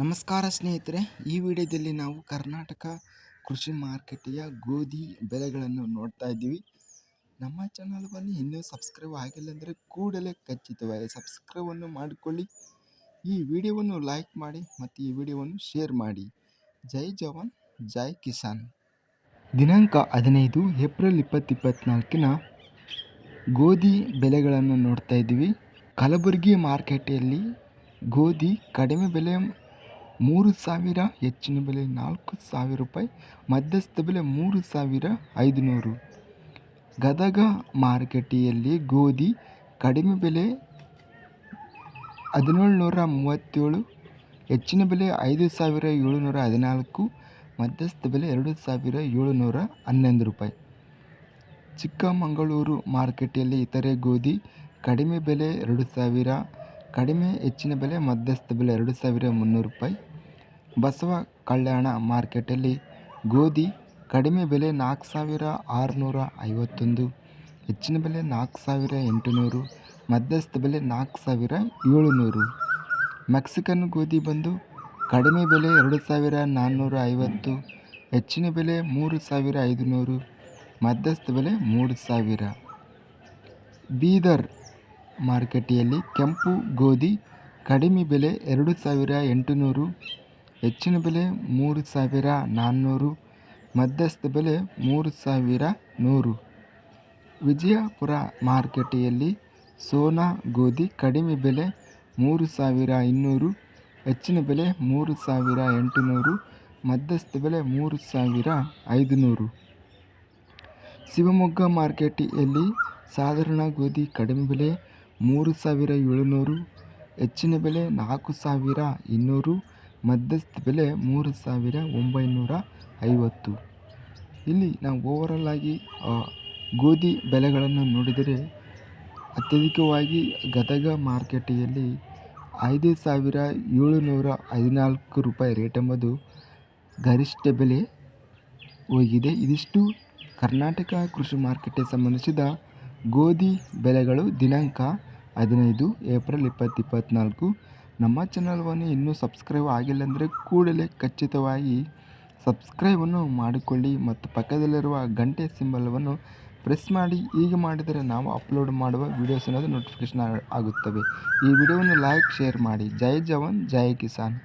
ನಮಸ್ಕಾರ ಸ್ನೇಹಿತರೆ, ಈ ವಿಡಿಯೋದಲ್ಲಿ ನಾವು ಕರ್ನಾಟಕ ಕೃಷಿ ಮಾರುಕಟ್ಟೆಯ ಗೋಧಿ ಬೆಲೆಗಳನ್ನು ನೋಡ್ತಾ ಇದ್ದೀವಿ. ನಮ್ಮ ಚಾನಲ್ವನ್ನು ಇನ್ನೂ ಸಬ್ಸ್ಕ್ರೈಬ್ ಆಗಿಲ್ಲ ಅಂದರೆ ಕೂಡಲೇ ಖಚಿತವಾಗಿ ಸಬ್ಸ್ಕ್ರೈಬನ್ನು ಮಾಡಿಕೊಳ್ಳಿ. ಈ ವಿಡಿಯೋವನ್ನು ಲೈಕ್ ಮಾಡಿ ಮತ್ತು ಈ ವಿಡಿಯೋವನ್ನು ಶೇರ್ ಮಾಡಿ. ಜೈ ಜವಾನ್, ಜೈ ಕಿಸಾನ್. ದಿನಾಂಕ ಹದಿನೈದು ಏಪ್ರಿಲ್ ಇಪ್ಪತ್ತು ಇಪ್ಪತ್ತ್ನಾಲ್ಕಿನ ಗೋಧಿ ಬೆಲೆಗಳನ್ನು ನೋಡ್ತಾ ಇದ್ದೀವಿ. ಕಲಬುರಗಿ ಮಾರ್ಕೆಟಲ್ಲಿ ಗೋಧಿ ಕಡಿಮೆ ಬೆಲೆ ಮೂರು ಸಾವಿರ, ಹೆಚ್ಚಿನ ಬೆಲೆ ನಾಲ್ಕು ಸಾವಿರ ರೂಪಾಯಿ, ಮಧ್ಯಸ್ಥ ಬೆಲೆ ಮೂರು ಸಾವಿರ ಐದುನೂರು. ಗದಗ ಮಾರುಕಟ್ಟೆಯಲ್ಲಿ ಗೋಧಿ ಕಡಿಮೆ ಬೆಲೆ ಹದಿನೇಳು ನೂರ ಮೂವತ್ತೇಳು, ಹೆಚ್ಚಿನ ಬೆಲೆ ಐದು ಸಾವಿರ ಏಳುನೂರ ಹದಿನಾಲ್ಕು, ಮಧ್ಯಸ್ಥ ಬೆಲೆ ಎರಡು ಸಾವಿರ ಏಳುನೂರ ಹನ್ನೊಂದು ರೂಪಾಯಿ. ಚಿಕ್ಕಮಗಳೂರು ಮಾರುಕಟ್ಟೆಯಲ್ಲಿ ಇತರೆ ಗೋಧಿ ಕಡಿಮೆ ಬೆಲೆ ಎರಡು ಸಾವಿರ, ಕಡಿಮೆ ಹೆಚ್ಚಿನ ಬೆಲೆ ಮಧ್ಯಸ್ಥ ಬೆಲೆ ಎರಡು ಸಾವಿರ ಮುನ್ನೂರು ರೂಪಾಯಿ. ಬಸವ ಕಲ್ಯಾಣ ಮಾರ್ಕೆಟಲ್ಲಿ ಗೋಧಿ ಕಡಿಮೆ ಬೆಲೆ ನಾಲ್ಕು ಸಾವಿರ ಆರುನೂರ ಐವತ್ತೊಂದು, ಹೆಚ್ಚಿನ ಬೆಲೆ ನಾಲ್ಕು ಸಾವಿರ ಎಂಟುನೂರು, ಮಧ್ಯಸ್ಥ ಬೆಲೆ ನಾಲ್ಕು ಸಾವಿರ ಏಳುನೂರು. ಮೆಕ್ಸಿಕನ್ ಗೋಧಿ ಬಂದು ಕಡಿಮೆ ಬೆಲೆ ಎರಡು ಸಾವಿರ ನಾನ್ನೂರ ಐವತ್ತು, ಹೆಚ್ಚಿನ ಬೆಲೆ ಮೂರು ಸಾವಿರ ಐದುನೂರು, ಮಧ್ಯಸ್ಥ ಬೆಲೆ ಮೂರು ಸಾವಿರ. ಬೀದರ್ ಮಾರುಕಟ್ಟೆಯಲ್ಲಿ ಕೆಂಪು ಗೋಧಿ ಕಡಿಮೆ ಬೆಲೆ ಎರಡು ಸಾವಿರ ಎಂಟುನೂರು ಹೆಚ್ಚಿನ ಬೆಲೆ ಮೂರು ಸಾವಿರ ನಾನ್ನೂರು, ಮಧ್ಯಸ್ಥ ಬೆಲೆ ಮೂರು ಸಾವಿರ ನೂರು. ವಿಜಯಪುರ ಮಾರುಕಟ್ಟೆಯಲ್ಲಿ ಸೋನಾ ಗೋಧಿ ಕಡಿಮೆ ಬೆಲೆ ಮೂರು ಸಾವಿರ ಇನ್ನೂರು, ಹೆಚ್ಚಿನ ಬೆಲೆ ಮೂರು ಸಾವಿರ ಎಂಟುನೂರು, ಮಧ್ಯಸ್ಥ ಬೆಲೆ ಮೂರು ಸಾವಿರ ಐದುನೂರು. ಶಿವಮೊಗ್ಗ ಮಾರ್ಕೆಟಿಯಲ್ಲಿ ಸಾಧಾರಣ ಗೋಧಿ ಕಡಿಮೆ ಬೆಲೆ ಮೂರು ಸಾವಿರ ಏಳುನೂರು, ಹೆಚ್ಚಿನ ಬೆಲೆ ನಾಲ್ಕು ಸಾವಿರ ಇನ್ನೂರು ಮಧ್ಯಸ್ಥ ಬೆಲೆ ಮೂರು ಸಾವಿರ ಒಂಬೈನೂರ ಐವತ್ತು. ಇಲ್ಲಿ ನಾವು ಓವರಲ್ ಆಗಿ ಗೋಧಿ ಬೆಲೆಗಳನ್ನು ನೋಡಿದರೆ ಅತ್ಯಧಿಕವಾಗಿ ಗದಗ ಮಾರುಕಟ್ಟೆಯಲ್ಲಿ ಐದು ಸಾವಿರ ಏಳುನೂರ ಹದಿನಾಲ್ಕು ರೂಪಾಯಿ ರೇಟ್ ಎಂಬುದು ಗರಿಷ್ಠ ಬೆಲೆ ಹೋಗಿದೆ. ಇದಿಷ್ಟು ಕರ್ನಾಟಕ ಕೃಷಿ ಮಾರುಕಟ್ಟೆ ಸಂಬಂಧಿಸಿದ ಗೋಧಿ ಬೆಲೆಗಳು ದಿನಾಂಕ ಹದಿನೈದು ಏಪ್ರಿಲ್ ಇಪ್ಪತ್ತು ಇಪ್ಪತ್ತ್ನಾಲ್ಕು ನಮ್ಮ ಚಾನಲ್ವನ್ನು ಇನ್ನೂ ಸಬ್ಸ್ಕ್ರೈಬ್ ಆಗಿಲ್ಲ ಅಂದರೆ ಕೂಡಲೇ ಖಚಿತವಾಗಿ ಸಬ್ಸ್ಕ್ರೈಬನ್ನು ಮಾಡಿಕೊಳ್ಳಿ ಮತ್ತು ಪಕ್ಕದಲ್ಲಿರುವ ಗಂಟೆ ಸಿಂಬಲವನ್ನು ಪ್ರೆಸ್ ಮಾಡಿ. ಹೀಗೆ ಮಾಡಿದರೆ ನಾವು ಅಪ್ಲೋಡ್ ಮಾಡುವ ವಿಡಿಯೋಸ್ ಅನ್ನೋದು ನೋಟಿಫಿಕೇಷನ್ ಆಗುತ್ತವೆ. ಈ ವಿಡಿಯೋವನ್ನು ಲೈಕ್ ಶೇರ್ ಮಾಡಿ. ಜೈ ಜವಾನ್, ಜೈ ಕಿಸಾನ್.